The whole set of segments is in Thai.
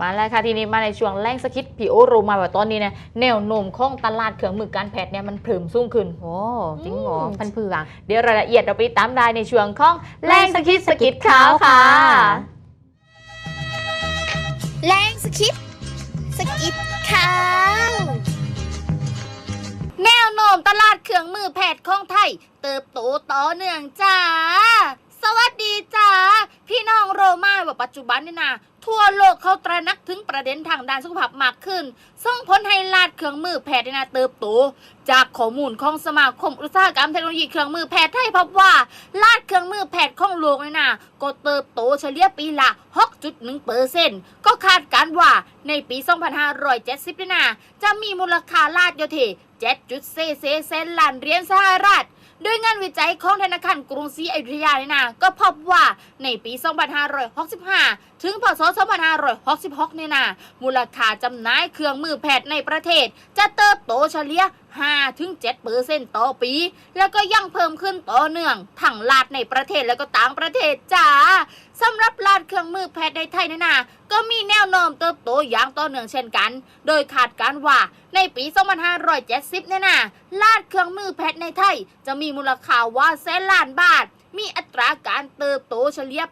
มาแล้วค่ะทีนี้มาในช่วงแรงสคิดพี่โอรู้มาว่าตอนนี้เนี่ยแนวโน้มของตลาดเครื่องมือการแพทย์เนี่ยมันเพิ่มสูงขึ้นโอ้จริงเหรออืมพันเผือกเดี๋ยวรายละเอียดเราไปตามได้ในช่วงของแรงสคิดสกิดขาวค่ะแรงสคิปสกิดข่าวแนวโน้มตลาดเครื่องมือแพทย์ของไทย เติบโตต่อเนื่องจ้า สวัสดีจ้า พี่น้องโรมาว่าปัจจุบันนี่นะทั่วโลกเขาตระหนักถึงประเด็นทางด้านสุขภาพมากขึ้น ส่งผลให้ลาดเครื่องมือแพทย์นี่นะเติบโต จากข้อมูลของสมาคมอุตสาหกรรมเทคโนโลยีเครื่องมือแพทย์ไทยพบว่าลาดเครื่องมือแพทย์ของโลกนี่นะก็เติบโตเฉลี่ยปีละ 6.1เปอร์เซ็นต์ก็คาดการว่าในปี 2570นี่นะจะมีมูลค่าลาดโยเท 7.4เซนล้านเหรียญสหรัฐโดยงานวิจัยของธนาคารกรุงศรีอยุธยาเนี่ยนะก็พบว่าในปี 2565 ถึงพศ 2566 เนี่ยนะมูลค่าจำหน่ายเครื่องมือแพทย์ในประเทศ จะเติบโตเฉลี่ย5-7%ต่อปี แล้วก็ยังเพิ่มขึ้นต่อเนื่องทั้งลาดในประเทศแล้วก็ต่างประเทศจ้าสำหรับาดเครื่องมือแพทย์ในไทยเนี่ยนะก็มีแนวโน้มเติบโตอย่างต่อเนื่องเช่นกัน โดยคาดการว่าในปี 2570เนี่ยนะลาดเครื่องมือแพทย์ในไทย จะมีมูลค่าว่าแสนล้านบาท มีอัตราการเติบโตเฉลี่ย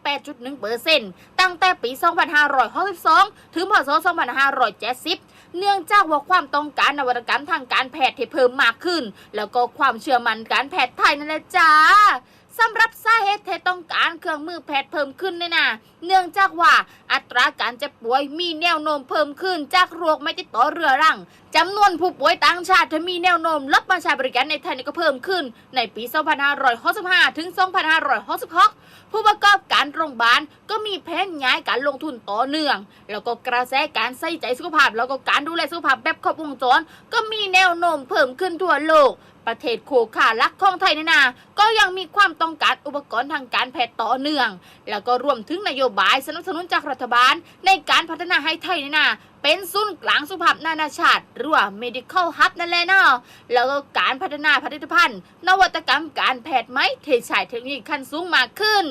8.1%ตั้งแต่ปี 2562 ถึงพศ 2570 เนื่องจากว่าความต้องการนวัตกรรมทางการแพทย์ที่เพิ่มมากขึ้น แล้วก็ความเชื่อมั่นการแพทย์ไทยนั่นแหละจ้า สำหรับสาเหตุที่ต้องการเครื่องมือแพทย์เพิ่มขึ้นเนี่ยนะเนื่องจากว่าอัตราการเจ็บป่วยมีแนวโน้มเพิ่มขึ้น จากโรคไม่ติดต่อเรื้อรังจำนวนผู้ป่วยต่างชาติที่มีแนวโน้มรับมาใช้บริการในไทยก็เพิ่มขึ้น ในปี 2565 ถึง 2566 ผู้ประกอบการโรงพยาบาลก็มีแผนย้ายการลงทุนต่อเนื่อง แล้วก็กระแสการใส่ใจสุขภาพ แล้วก็การดูแลสุขภาพแบบครบวงจร ก็มีแนวโน้มเพิ่มขึ้นทั่วโลกประเทศโคขาลักของไทยนี่ นาก็ยังมีความต้องการอุปกรณ์ทางการแพทย์ต่อเนื่อง แล้วก็รวมถึงนโยบายสนับสนุนจากรัฐบาล ในการพัฒนาให้ไทยนี่นาเป็นศูนย์กลางสุขภาพนานาชาติ หรือว่า medical hub นั่นแหละเนาะแล้วก็การพัฒนาผลิตภัณฑ์ นวัตกรรมการแพทย์ไหมเทใช้เทคโนโลยีขั้นสูงมากขึ้น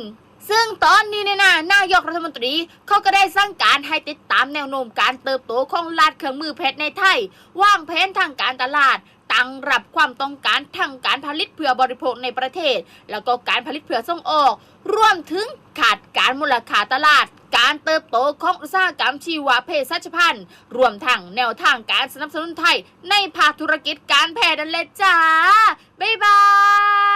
ซึ่งตอนนี้เนี่ยนะนายกรัฐมนตรีเขาก็ได้สั่งการให้ติดตามแนวโน้มการเติบโตของลาดเครื่องมือแพทย์ในไทย วางแผนทางการตลาด ตั้งรับความต้องการทางการผลิตเพื่อบริโภคในประเทศ แล้วก็การผลิตเพื่อส่งออก รวมถึงขาดการมูลค่าตลาด การเติบโตของอุตสาหกรรมชีวเภสัชพันธ์รวมทั้งแนวทางการสนับสนุนไทย ในภาคธุรกิจการแพทย์นั่นแหละจ้า บ๊ายบาย